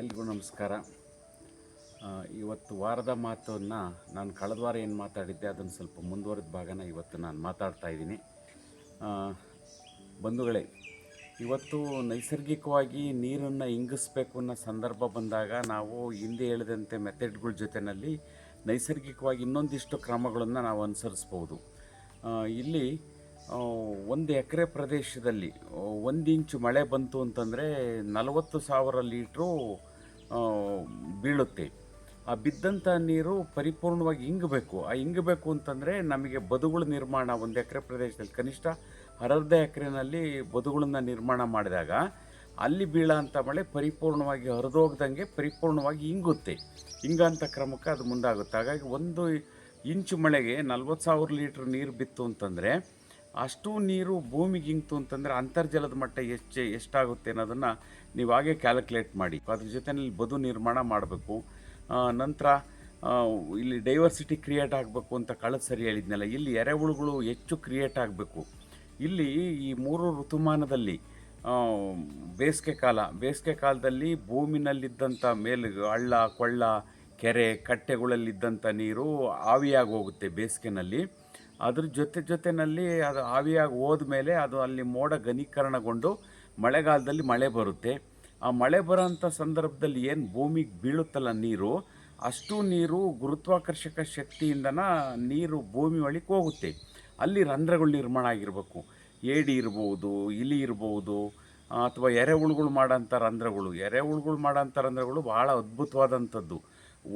ಎಲ್ರಿಗೂ ನಮಸ್ಕಾರ. ಇವತ್ತು ವಾರದ ಮಾತನ್ನು ನಾನು ಕಳೆದ ವಾರ ಏನು ಮಾತಾಡಿದ್ದೆ, ಅದನ್ನು ಸ್ವಲ್ಪ ಮುಂದುವರೆದ ಭಾಗನ ಇವತ್ತು ನಾನು ಮಾತಾಡ್ತಾ ಇದ್ದೀನಿ. ಬಂಧುಗಳೇ, ಇವತ್ತು ನೈಸರ್ಗಿಕವಾಗಿ ನೀರನ್ನು ಇಂಗಿಸ್ಬೇಕು ಅನ್ನೋ ಸಂದರ್ಭ ಬಂದಾಗ ನಾವು ಹಿಂದೆ ಹೇಳಿದಂತೆ ಮೆಥಡ್ಗಳ ಜೊತೆಯಲ್ಲಿ ನೈಸರ್ಗಿಕವಾಗಿ ಇನ್ನೊಂದಿಷ್ಟು ಕ್ರಮಗಳನ್ನು ನಾವು ಅನುಸರಿಸ್ಬೋದು. ಇಲ್ಲಿ ಒಂದು ಎಕರೆ ಪ್ರದೇಶದಲ್ಲಿ ಒಂದು ಇಂಚು ಮಳೆ ಬಂತು ಅಂತಂದರೆ ನಲವತ್ತು ಸಾವಿರ ಲೀಟ್ರು ಬೀಳುತ್ತೆ. ಆ ಬಿದ್ದಂಥ ನೀರು ಪರಿಪೂರ್ಣವಾಗಿ ಇಂಗಬೇಕು. ಆ ಇಂಗಬೇಕು ಅಂತಂದರೆ ನಮಗೆ ಬದುಗಳ ನಿರ್ಮಾಣ, ಒಂದು ಎಕರೆ ಪ್ರದೇಶದಲ್ಲಿ ಕನಿಷ್ಠ ಅರ್ಧ ಎಕರೆನಲ್ಲಿ ಬದುಗಳನ್ನ ನಿರ್ಮಾಣ ಮಾಡಿದಾಗ ಅಲ್ಲಿ ಬೀಳೋಂಥ ಮಳೆ ಪರಿಪೂರ್ಣವಾಗಿ ಹರಿದೋಗ್ದಂಗೆ ಪರಿಪೂರ್ಣವಾಗಿ ಇಂಗುತ್ತೆ. ಇಂಗಂಥ ಕ್ರಮಕ್ಕೆ ಅದು ಮುಂದಾಗುತ್ತೆ. ಹಾಗಾಗಿ ಒಂದು ಇಂಚು ಮಳೆಗೆ ನಲ್ವತ್ತು ಸಾವಿರ ಲೀಟ್ರ್ ನೀರು ಬಿತ್ತು ಅಂತಂದರೆ ಅಷ್ಟು ನೀರು ಭೂಮಿಗೆ ಇಂಗ್ತು ಅಂತಂದರೆ ಅಂತರ್ಜಲದ ಮಟ್ಟ ಎಷ್ಟು ಎಷ್ಟಾಗುತ್ತೆ ಅನ್ನೋದನ್ನು ನೀವು ಹಾಗೆ ಕ್ಯಾಲ್ಕುಲೇಟ್ ಮಾಡಿ. ಅದ್ರ ಜೊತೆಯಲ್ಲಿ ಬದು ನಿರ್ಮಾಣ ಮಾಡಬೇಕು. ನಂತರ ಇಲ್ಲಿ ಡೈವರ್ಸಿಟಿ ಕ್ರಿಯೇಟ್ ಆಗಬೇಕು ಅಂತ ಕಳೆದ ಸರಿ ಹೇಳಿದ್ನಲ್ಲ, ಇಲ್ಲಿ ಎರೆಹುಳುಗಳು ಹೆಚ್ಚು ಕ್ರಿಯೇಟ್ ಆಗಬೇಕು. ಇಲ್ಲಿ ಈ ಮೂರು ಋತುಮಾನದಲ್ಲಿ ಬೇಸಿಗೆ ಕಾಲ, ಬೇಸಿಗೆ ಕಾಲದಲ್ಲಿ ಭೂಮಿನಲ್ಲಿದ್ದಂಥ ಮೇಲೆ ಹಳ್ಳ, ಕೊಳ್ಳ, ಕೆರೆ, ಕಟ್ಟೆಗಳಲ್ಲಿದ್ದಂಥ ನೀರು ಆವಿಯಾಗಿ ಹೋಗುತ್ತೆ ಬೇಸಿಗೆನಲ್ಲಿ. ಅದ್ರ ಜೊತೆ ಜೊತೆಯಲ್ಲಿ ಅದು ಆವಿಯಾಗಿ ಹೋದ್ಮೇಲೆ ಅದು ಅಲ್ಲಿ ಮೋಡ ಘನೀಕರಣಗೊಂಡು ಮಳೆಗಾಲದಲ್ಲಿ ಮಳೆ ಬರುತ್ತೆ. ಆ ಮಳೆ ಬರೋಂಥ ಸಂದರ್ಭದಲ್ಲಿ ಏನು ಭೂಮಿಗೆ ಬೀಳುತ್ತಲ್ಲ ನೀರು, ಅಷ್ಟು ನೀರು ಗುರುತ್ವಾಕರ್ಷಕ ಶಕ್ತಿಯಿಂದನ ನೀರು ಭೂಮಿ ಒಳಗೆ ಹೋಗುತ್ತೆ. ಅಲ್ಲಿ ರಂಧ್ರಗಳು ನಿರ್ಮಾಣ ಆಗಿರಬೇಕು. ಏಡಿ ಇರ್ಬೋದು, ಇಲಿ ಇರ್ಬೋದು ಅಥವಾ ಎರೆಹುಳುಗಳು ಮಾಡೋಂಥ ರಂಧ್ರಗಳು. ಎರೆಹುಳುಗಳು ಮಾಡೋಂಥ ರಂಧ್ರಗಳು ಭಾಳ ಅದ್ಭುತವಾದಂಥದ್ದು.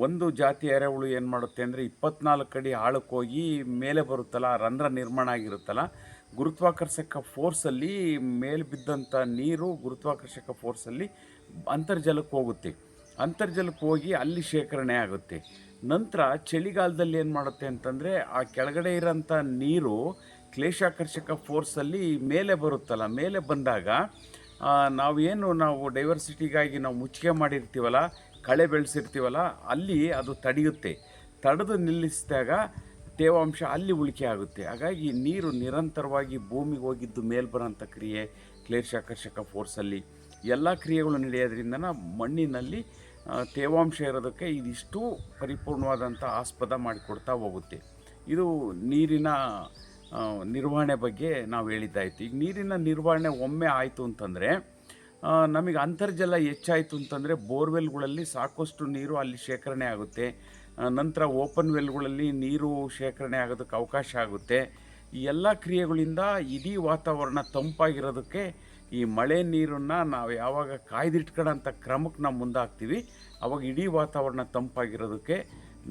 ಒಂದು ಜಾತಿ ಎರೆಹುಳು ಏನು ಮಾಡುತ್ತೆ ಅಂದರೆ ಇಪ್ಪತ್ನಾಲ್ಕು ಅಡಿ ಆಳಕ್ಕೆ ಹೋಗಿ ಮೇಲೆ ಬರುತ್ತಲ್ಲ, ರಂಧ್ರ ನಿರ್ಮಾಣ ಆಗಿರುತ್ತಲ್ಲ, ಗುರುತ್ವಾಕರ್ಷಕ ಫೋರ್ಸಲ್ಲಿ ಮೇಲೆ ಬಿದ್ದಂಥ ನೀರು ಗುರುತ್ವಾಕರ್ಷಕ ಫೋರ್ಸಲ್ಲಿ ಅಂತರ್ಜಲಕ್ಕೆ ಹೋಗುತ್ತೆ. ಅಂತರ್ಜಲಕ್ಕೆ ಹೋಗಿ ಅಲ್ಲಿ ಶೇಖರಣೆ ಆಗುತ್ತೆ. ನಂತರ ಚಳಿಗಾಲದಲ್ಲಿ ಏನು ಮಾಡುತ್ತೆ ಅಂತಂದರೆ ಆ ಕೆಳಗಡೆ ಇರೋಂಥ ನೀರು ಕ್ಲೇಶಾಕರ್ಷಕ ಫೋರ್ಸಲ್ಲಿ ಮೇಲೆ ಬರುತ್ತಲ್ಲ, ಮೇಲೆ ಬಂದಾಗ ನಾವೇನು ನಾವು ಡೈವರ್ಸಿಟಿಗಾಗಿ ನಾವು ಮುಚ್ಚಿಗೆ ಮಾಡಿರ್ತೀವಲ್ಲ ಕಳೆ ಬೆಳೆಸಿರ್ತೀವಲ್ಲ, ಅಲ್ಲಿ ಅದು ತಡೆಯುತ್ತೆ. ತಡೆದು ನಿಲ್ಲಿಸಿದಾಗ ತೇವಾಂಶ ಅಲ್ಲಿ ಉಳಿಕೆ ಆಗುತ್ತೆ. ಹಾಗಾಗಿ ನೀರು ನಿರಂತರವಾಗಿ ಭೂಮಿಗೆ ಹೋಗಿದ್ದು ಮೇಲೆ ಬರೋಂಥ ಕ್ರಿಯೆ ಕ್ಲೇಶಾಕರ್ಷಕ ಫೋರ್ಸಲ್ಲಿ ಎಲ್ಲ ಕ್ರಿಯೆಗಳು ನಡೆಯೋದ್ರಿಂದ ಮಣ್ಣಿನಲ್ಲಿ ತೇವಾಂಶ ಇರೋದಕ್ಕೆ ಇದಿಷ್ಟು ಪರಿಪೂರ್ಣವಾದಂಥ ಆಸ್ಪದ ಮಾಡಿಕೊಡ್ತಾ ಹೋಗುತ್ತೆ. ಇದು ನೀರಿನ ನಿರ್ವಹಣೆ ಬಗ್ಗೆ ನಾವು ಹೇಳಿದ್ದಾಯ್ತು. ಈಗ ನೀರಿನ ನಿರ್ವಹಣೆ ಒಮ್ಮೆ ಆಯಿತು ಅಂತಂದರೆ ನಮಗೆ ಅಂತರ್ಜಲ ಹೆಚ್ಚಾಯಿತು ಅಂತಂದರೆ ಬೋರ್ವೆಲ್ಗಳಲ್ಲಿ ಸಾಕಷ್ಟು ನೀರು ಅಲ್ಲಿ ಶೇಖರಣೆ ಆಗುತ್ತೆ. ನಂತರ ಓಪನ್ ವೆಲ್ಗಳಲ್ಲಿ ನೀರು ಶೇಖರಣೆ ಆಗೋದಕ್ಕೆ ಅವಕಾಶ ಆಗುತ್ತೆ. ಈ ಎಲ್ಲ ಕ್ರಿಯೆಗಳಿಂದ ಇಡೀ ವಾತಾವರಣ ತಂಪಾಗಿರೋದಕ್ಕೆ ಈ ಮಳೆ ನೀರನ್ನು ನಾವು ಯಾವಾಗ ಕಾಯ್ದಿಟ್ಕೊಳ್ಳೋಂಥ ಕ್ರಮಕ್ಕೆ ನಾವು ಮುಂದಾಗ್ತೀವಿ. ಅವಾಗ ಇಡೀ ವಾತಾವರಣ ತಂಪಾಗಿರೋದಕ್ಕೆ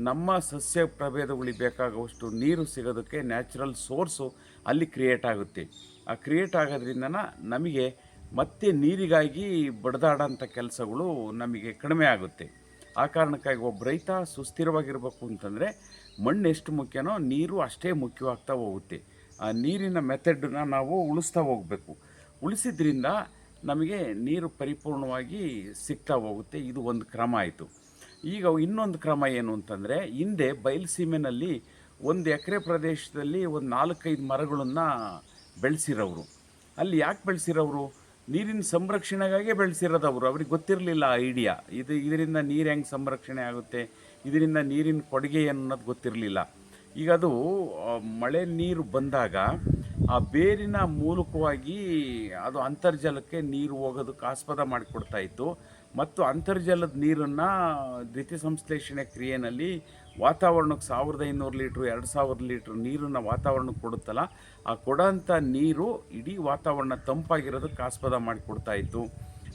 ನಮ್ಮ ಸಸ್ಯ ಪ್ರಭೇದಗಳಿಗೆ ಬೇಕಾಗುವಷ್ಟು ನೀರು ಸಿಗೋದಕ್ಕೆ ನ್ಯಾಚುರಲ್ ಸೋರ್ಸು ಅಲ್ಲಿ ಕ್ರಿಯೇಟ್ ಆಗುತ್ತೆ. ಆ ಕ್ರಿಯೇಟ್ ಆಗೋದ್ರಿಂದ ನಮಗೆ ಮತ್ತೆ ನೀರಿಗಾಗಿ ಬಡದಾಡೋಂಥ ಕೆಲಸಗಳು ನಮಗೆ ಕಡಿಮೆ ಆಗುತ್ತೆ. ಆ ಕಾರಣಕ್ಕಾಗಿ ಒಬ್ಬ ರೈತ ಸುಸ್ಥಿರವಾಗಿರಬೇಕು ಅಂತಂದರೆ ಮಣ್ಣು ಎಷ್ಟು ಮುಖ್ಯನೋ ನೀರು ಅಷ್ಟೇ ಮುಖ್ಯವಾಗ್ತಾ ಹೋಗುತ್ತೆ. ಆ ನೀರಿನ ಮೆಥಡನ್ನ ನಾವು ಉಳಿಸ್ತಾ ಹೋಗಬೇಕು. ಉಳಿಸಿದ್ರಿಂದ ನಮಗೆ ನೀರು ಪರಿಪೂರ್ಣವಾಗಿ ಸಿಗ್ತಾ ಹೋಗುತ್ತೆ. ಇದು ಒಂದು ಕ್ರಮ ಆಯಿತು. ಈಗ ಇನ್ನೊಂದು ಕ್ರಮ ಏನು ಅಂತಂದರೆ ಹಿಂದೆ ಬಯಲುಸೀಮೆನಲ್ಲಿ ಒಂದು ಎಕರೆ ಪ್ರದೇಶದಲ್ಲಿ ಒಂದು ನಾಲ್ಕೈದು ಮರಗಳನ್ನು ಬೆಳೆಸಿರೋರು ಅಲ್ಲಿ ಯಾಕೆ ಬೆಳೆಸಿರೋರು ನೀರಿನ ಸಂರಕ್ಷಣೆಗಾಗಿ ಬೆಳೆಸಿರೋದು ಅವರು ಅವ್ರಿಗೆ ಗೊತ್ತಿರಲಿಲ್ಲ ಐಡಿಯಾ ಇದು ಇದರಿಂದ ನೀರು ಹೆಂಗೆ ಸಂರಕ್ಷಣೆ ಆಗುತ್ತೆ? ಇದರಿಂದ ನೀರಿನ ಕೊಡುಗೆ ಅನ್ನೋದು ಗೊತ್ತಿರಲಿಲ್ಲ. ಈಗ ಅದು ಮಳೆ ನೀರು ಬಂದಾಗ ಆ ಬೇರಿನ ಮೂಲಕವಾಗಿ ಅದು ಅಂತರ್ಜಲಕ್ಕೆ ನೀರು ಹೋಗೋದಕ್ಕೆ ಆಸ್ಪದ ಮಾಡಿಕೊಡ್ತಾ ಇತ್ತು. ಮತ್ತು ಅಂತರ್ಜಲದ ನೀರನ್ನು ದ್ವಿತೀಯ ಸಂಶ್ಲೇಷಣೆ ಕ್ರಿಯೆಯಲ್ಲಿ ವಾತಾವರಣಕ್ಕೆ ಸಾವಿರದ ಐನೂರು ಲೀಟ್ರ್, ಎರಡು ಸಾವಿರ ಲೀಟ್ರ್ ನೀರನ್ನು ವಾತಾವರಣಕ್ಕೆ ಕೊಡುತ್ತಲ್ಲ, ಆ ಕೊಡೋಂಥ ನೀರು ಇಡೀ ವಾತಾವರಣ ತಂಪಾಗಿರೋದಕ್ಕೆ ಆಸ್ಪದ ಮಾಡಿಕೊಡ್ತಾ ಇತ್ತು.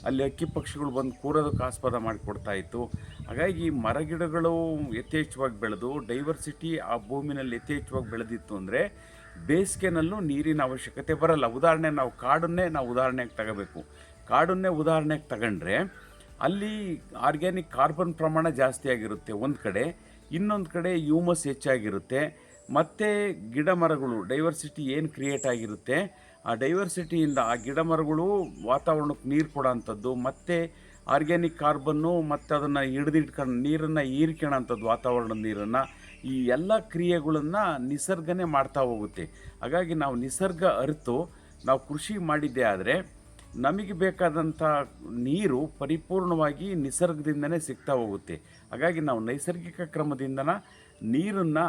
ಅಲ್ಲಿ ಅಕ್ಕಿ ಪಕ್ಷಿಗಳು ಬಂದು ಕೂರೋದಕ್ಕೆ ಆಸ್ಪದ ಮಾಡಿಕೊಡ್ತಾ ಇತ್ತು. ಹಾಗಾಗಿ ಮರಗಿಡಗಳು ಯಥೇಚ್ಛವಾಗಿ ಬೆಳೆದು ಡೈವರ್ಸಿಟಿ ಆ ಭೂಮಿನಲ್ಲಿ ಯಥೇಚ್ಛವಾಗಿ ಬೆಳೆದಿತ್ತು ಅಂದರೆ ಬೇಸಿಗೆನಲ್ಲೂ ನೀರಿನ ಅವಶ್ಯಕತೆ ಬರಲ್ಲ. ಉದಾಹರಣೆ ನಾವು ಕಾಡನ್ನೇ ನಾವು ಉದಾಹರಣೆಗೆ ತಗೋಬೇಕು. ಕಾಡನ್ನೇ ಉದಾಹರಣೆಗೆ ತಗೊಂಡ್ರೆ ಅಲ್ಲಿ ಆರ್ಗ್ಯಾನಿಕ್ ಕಾರ್ಬನ್ ಪ್ರಮಾಣ ಜಾಸ್ತಿ ಆಗಿರುತ್ತೆ ಒಂದು ಕಡೆ. ಇನ್ನೊಂದು ಕಡೆ ಹ್ಯೂಮಸ್ ಹೆಚ್ಚಾಗಿರುತ್ತೆ. ಮತ್ತು ಗಿಡ ಮರಗಳು ಡೈವರ್ಸಿಟಿ ಏನು ಕ್ರಿಯೇಟ್ ಆಗಿರುತ್ತೆ, ಆ ಡೈವರ್ಸಿಟಿಯಿಂದ ಆ ಗಿಡ ಮರಗಳು ವಾತಾವರಣಕ್ಕೆ ನೀರು ಕೊಡೋಂಥದ್ದು, ಮತ್ತು ಆರ್ಗ್ಯಾನಿಕ್ ಕಾರ್ಬನ್ನು ಮತ್ತು ಅದನ್ನು ಹಿಡಿದಿಟ್ಕೊಂಡು ನೀರನ್ನು ಹೀರ್ಕೊಳ್ಳೋಂಥದ್ದು ವಾತಾವರಣದ ನೀರನ್ನು, ಈ ಎಲ್ಲ ಕ್ರಿಯೆಗಳನ್ನು ನಿಸರ್ಗನೇ ಮಾಡ್ತಾ ಹೋಗುತ್ತೆ. ಹಾಗಾಗಿ ನಾವು ನಿಸರ್ಗ ಅರಿತು, ನಾವು ಕೃಷಿ ಮಾಡಿದ್ದೇ ಆದರೆ ನಮಗೆ ಬೇಕಾದಂಥ ನೀರು ಪರಿಪೂರ್ಣವಾಗಿ ನಿಸರ್ಗದಿಂದನೇ ಸಿಗ್ತಾ ಹೋಗುತ್ತೆ. ಹಾಗಾಗಿ ನಾವು ನೈಸರ್ಗಿಕ ಕ್ರಮದಿಂದನ ನೀರನ್ನು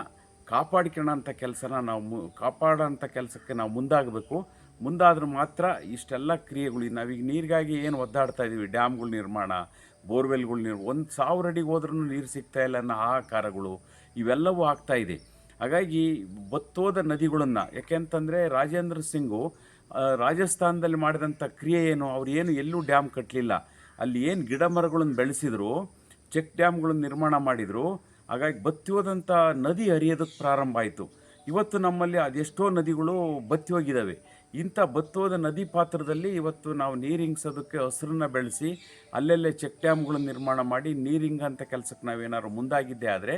ಕಾಪಾಡ್ಕೊಳ್ಳೋಂಥ ಕೆಲಸನ ನಾವು ಮು, ಕಾಪಾಡೋಂಥ ಕೆಲಸಕ್ಕೆ ನಾವು ಮುಂದಾಗಬೇಕು. ಮುಂದಾದರೂ ಮಾತ್ರ ಇಷ್ಟೆಲ್ಲ ಕ್ರಿಯೆಗಳು, ನಾವೀಗ ನೀರಿಗಾಗಿ ಏನು ಒದ್ದಾಡ್ತಾ ಇದ್ದೀವಿ ಡ್ಯಾಮ್ಗಳ ನಿರ್ಮಾಣ, ಬೋರ್ವೆಲ್ಗಳು ನೀರು ಒಂದು ಸಾವಿರ ಅಡಿಗೆ ಹೋದ್ರೂ ನೀರು ಸಿಗ್ತಾ ಇಲ್ಲ ಅನ್ನೋ ಹಾಹಾಕಾರಗಳು ಇವೆಲ್ಲವೂ ಆಗ್ತಾ ಇದೆ. ಹಾಗಾಗಿ ಬತ್ತೋದ ನದಿಗಳನ್ನು ಯಾಕೆಂತಂದರೆ ರಾಜೇಂದ್ರ ಸಿಂಗು ರಾಜಸ್ಥಾನದಲ್ಲಿ ಮಾಡಿದಂಥ ಕ್ರಿಯೆ ಏನು? ಅವ್ರು ಏನು ಎಲ್ಲೂ ಡ್ಯಾಮ್ ಕಟ್ಟಲಿಲ್ಲ ಅಲ್ಲಿ ಏನು ಗಿಡ ಮರಗಳನ್ನು ಬೆಳೆಸಿದ್ರು, ಚೆಕ್ ಡ್ಯಾಮ್ಗಳನ್ನು ನಿರ್ಮಾಣ ಮಾಡಿದರು, ಹಾಗಾಗಿ ಬತ್ತಿ ಹೋದಂಥ ನದಿ ಹರಿಯೋದಕ್ಕೆ ಪ್ರಾರಂಭ ಆಯಿತು. ಇವತ್ತು ನಮ್ಮಲ್ಲಿ ಅದೆಷ್ಟೋ ನದಿಗಳು ಬತ್ತಿ ಹೋಗಿದ್ದಾವೆ ಇಂಥ ಬತ್ತೋದ ನದಿ ಪಾತ್ರದಲ್ಲಿ ಇವತ್ತು ನಾವು ನೀರಿಂಗ್ಸೋದಕ್ಕೆ ಹಸಿರನ್ನ ಬೆಳೆಸಿ, ಅಲ್ಲಲ್ಲೇ ಚೆಕ್ ಡ್ಯಾಮ್ಗಳನ್ನು ನಿರ್ಮಾಣ ಮಾಡಿ ನೀರಿಂಗ್ ಅಂತ ಕೆಲಸಕ್ಕೆ ನಾವೇನಾದ್ರು ಮುಂದಾಗಿದ್ದೇ ಆದರೆ,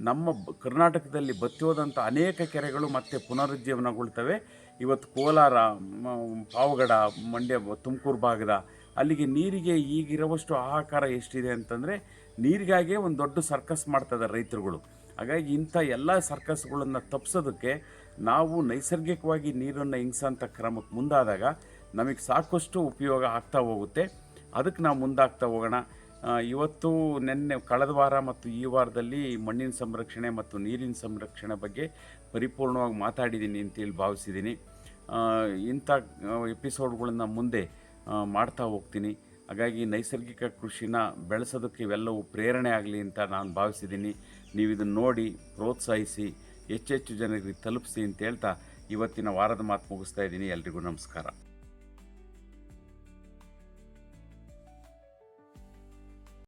ನಮ್ಮ ಕರ್ನಾಟಕದಲ್ಲಿ ಬತ್ತಿ ಹೋದಂಥ ಅನೇಕ ಕೆರೆಗಳು ಮತ್ತೆ ಪುನರುಜ್ಜೀವನಗೊಳ್ತವೆ. ಇವತ್ತು ಕೋಲಾರ ಪಾವಗಡ, ಮಂಡ್ಯ, ತುಮಕೂರು ಭಾಗದ ಅಲ್ಲಿಗೆ ನೀರಿಗೆ ಈಗಿರುವಷ್ಟು ಹಾಹಾಕಾರ ಎಷ್ಟಿದೆ ಅಂತಂದರೆ ನೀರಿಗಾಗಿಯೇ ಒಂದು ದೊಡ್ಡ ಸರ್ಕಸ್ ಮಾಡ್ತಾರೆ ರೈತರುಗಳು. ಹಾಗಾಗಿ ಇಂಥ ಎಲ್ಲ ಸರ್ಕಸ್ಗಳನ್ನು ತಪ್ಪಿಸೋದಕ್ಕೆ ನಾವು ನೈಸರ್ಗಿಕವಾಗಿ ನೀರನ್ನು ಹಿಂಗ್ಸೋಂಥ ಕ್ರಮಕ್ಕೆ ಮುಂದಾದಾಗ ನಮಗೆ ಸಾಕಷ್ಟು ಉಪಯೋಗ ಆಗ್ತಾ ಹೋಗುತ್ತೆ. ಅದಕ್ಕೆ ನಾವು ಮುಂದಾಗ್ತಾ ಹೋಗೋಣ. ಇವತ್ತು ನಿನ್ನೆ ಕಳೆದ ವಾರ ಮತ್ತು ಈ ವಾರದಲ್ಲಿ ಮಣ್ಣಿನ ಸಂರಕ್ಷಣೆ ಮತ್ತು ನೀರಿನ ಸಂರಕ್ಷಣೆ ಬಗ್ಗೆ ಪರಿಪೂರ್ಣವಾಗಿ ಮಾತಾಡಿದ್ದೀನಿ ಅಂತೇಳಿ ಭಾವಿಸಿದ್ದೀನಿ. ಇಂಥ ಎಪಿಸೋಡ್ಗಳನ್ನ ಮುಂದೆ ಮಾಡ್ತಾ ಹೋಗ್ತೀನಿ. ಹಾಗಾಗಿ ನೈಸರ್ಗಿಕ ಕೃಷಿನ ಬೆಳೆಸೋದಕ್ಕೆ ಇವೆಲ್ಲವೂ ಪ್ರೇರಣೆ ಆಗಲಿ ಅಂತ ನಾನು ಭಾವಿಸಿದ್ದೀನಿ. ನೀವು ಇದನ್ನು ನೋಡಿ, ಪ್ರೋತ್ಸಾಹಿಸಿ ಹೆಚ್ಚೆಚ್ಚು ಜನರಿಗೆ ತಲುಪಿಸಿ ಅಂತ ಹೇಳ್ತಾ ಇವತ್ತಿನ ವಾರದ ಮಾತು ಮುಗಿಸ್ತಾ ಇದ್ದೀನಿ. ಎಲ್ರಿಗೂ ನಮಸ್ಕಾರ.